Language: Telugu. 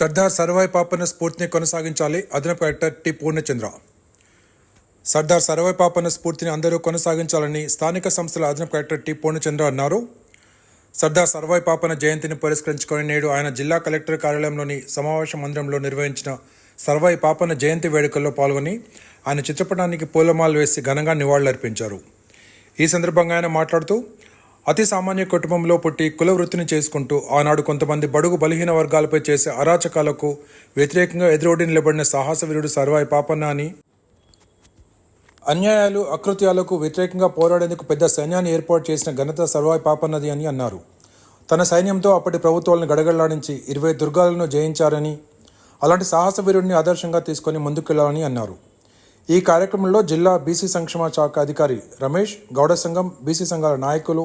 సర్దార్ సర్వాయి పాపన్న స్ఫూర్తిని కొనసాగించాలి. అదనపు కలెక్టర్ టి. పూర్ణచంద్ర. సర్దార్ సర్వాయి పాపన్న స్ఫూర్తిని అందరూ కొనసాగించాలని స్థానిక సంస్థల అదనపు కలెక్టర్ టి. పూర్ణచంద్ర అన్నారు. సర్దార్ సర్వాయి పాపన్న జయంతిని పురస్కరించుకొని నేడు ఆయన జిల్లా కలెక్టర్ కార్యాలయంలోని సమావేశ మందిరంలో నిర్వహించిన సర్వాయి పాపన్న జయంతి వేడుకల్లో పాల్గొని ఆయన చిత్రపటానికి పూలమాలు వేసి ఘనంగా నివాళులర్పించారు. ఈ సందర్భంగా ఆయన మాట్లాడుతూ అతి సామాన్య కుటుంబంలో పుట్టి కులవృత్తిని చేసుకుంటూ ఆనాడు కొంతమంది బడుగు బలహీన వర్గాలపై చేసే అరాచకాలకు వ్యతిరేకంగా ఎదురోడి నిలబడిన సాహస వీరుడు సర్వాయి పాపన్న అని అన్యాయాలు అకృత్యాలకు వ్యతిరేకంగా పోరాడేందుకు పెద్ద సైన్యాన్ని ఏర్పాటు చేసిన ఘనత సర్వాయి పాపన్నది అని అన్నారు. తన సైన్యంతో అప్పటి ప్రభుత్వాలను గడగడలాడించి ఇరవై దుర్గాలను జయించారని అలాంటి సాహస వీరుడిని ఆదర్శంగా తీసుకొని ముందుకెళ్ళాలని అన్నారు. ఈ కార్యక్రమంలో జిల్లా బీసీ సంక్షేమ శాఖ అధికారి రమేష్ గౌడ సంఘం బీసీ సంఘాల నాయకులు